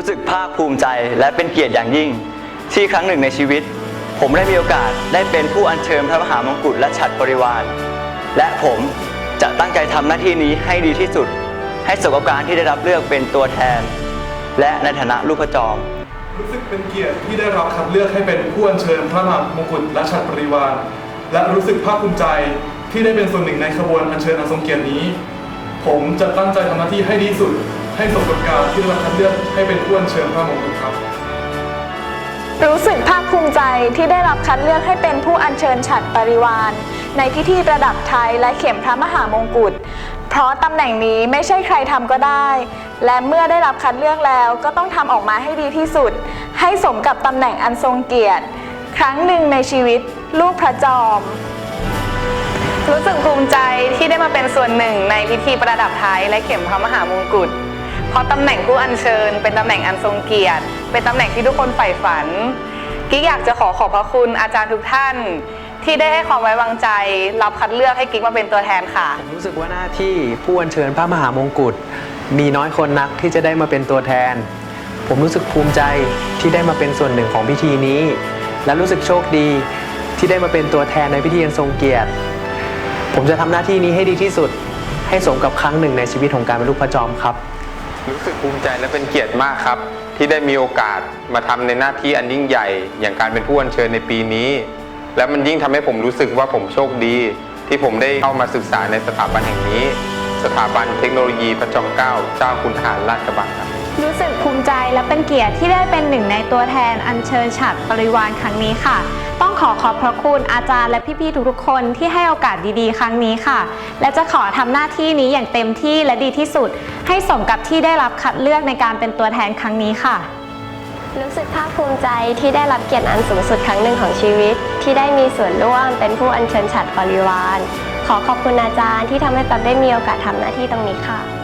รู้สึกภาคภูมิใจและเป็นเกียรติอย่างยิ่ง ที่ครั้งหนึ่งในชีวิต ผมได้มีโอกาสได้เป็นผู้อัญเชิญพระมหามงกุฎและฉัตรบริวาร และผมจะตั้งใจทำหน้าที่นี้ให้ดีที่สุด ให้สมกับการที่ได้รับเลือกเป็นตัวแทน และในฐานะลูกพระจอม รู้สึกเป็นเกียรติที่ได้รับคัดเลือกให้เป็นผู้อัญเชิญพระมหามงกุฎราชบริวาร และรู้สึกภาคภูมิใจที่ได้เป็นส่วนหนึ่งในขบวนอัญเชิญอันทรงเกียรตินี้ ผมจะตั้งใจทำหน้าที่ให้ดีที่สุด ให้สมกับการที่ได้รับคัดเลือกให้เป็นผู้อัญเชิญพระมงกุฎครับ รู้สึกภาคภูมิใจที่ได้รับคัดเลือกให้เป็นผู้อัญเชิญฉัตรปริวารในพิธีประดับไทยและเข็มพระมหามงกุฎเพราะตำแหน่งนี้ไม่ใช่ใครทำก็ได้ และเมื่อได้รับคัดเลือกแล้วก็ต้องทำออกมาให้ดีที่สุด ให้สมกับตำแหน่งอันทรงเกียรติ ครั้งหนึ่งในชีวิต ลูกพระจอม รู้สึกภูมิใจที่ได้มาเป็นส่วนหนึ่งในพิธีประดับไทยและเข็มพระมหามงกุฎ เพราะตำแหน่งผู้อัญเชิญ เป็นตำแหน่งอันทรงเกียรติ เป็นตำแหน่งที่ทุกคนใฝ่ฝัน กิ๊กอยากจะขอขอบพระคุณอาจารย์ทุกท่าน ที่ได้ให้ความไว้วางใจ รับคัดเลือกให้กิ๊กมาเป็นตัวแทนค่ะ ผมรู้สึกว่าหน้าที่ผู้อัญเชิญพระมหามงกุฎมีน้อยคนนักที่จะได้มาเป็นตัวแทน ผมรู้สึกภูมิใจที่ได้มาเป็นส่วนหนึ่งของพิธีนี้ และรู้สึกโชคดีที่ได้มาเป็นตัวแทนในพิธีอันทรงเกียรติ ผมจะทำหน้าที่นี้ให้ดีที่สุด ให้สมกับครั้งหนึ่งในชีวิตของการเป็นลูกพระจอมครับ รู้สึกภูมิใจและเป็นเกียรติมากครับ ที่ได้มีโอกาสมาทำในหน้าที่อันยิ่งใหญ่ อย่างการเป็นผู้อัญเชิญในปีนี้ และมันยิ่งทำให้ผมรู้สึกว่าผมโชคดี ที่ผมได้เข้ามาศึกษาในสถาบันแห่งนี้ สถาบันเทคโนโลยีพระจอมเกล้าเจ้าคุณทหารราชกระบังครับรู้สึกภูมิใจและเป็นเกียรติที่ได้เป็นหนึ่งในตัวแทนอัญเชิญฉัตรปริวารครั้งนี้ค่ะ ขอขอบพระคุณอาจารย์และพี่ๆทุกๆคนที่ให้โอกาสดีๆ ครั้งนี้ค่ะ และจะขอทำหน้าที่นี้อย่างเต็มที่และดีที่สุด ให้สมกับที่ได้รับคัดเลือกในการเป็นตัวแทนครั้งนี้ค่ะ รู้สึกภาคภูมิใจที่ได้รับเกียรติอันสูงสุดครั้งหนึ่งของชีวิต ที่ได้มีส่วนร่วมเป็นผู้อัญเชิญฉัตรบริวารขอขอบคุณอาจารย์ที่ทำให้ปั๊บได้มีโอกาสทำหน้าที่ตรงนี้ค่ะ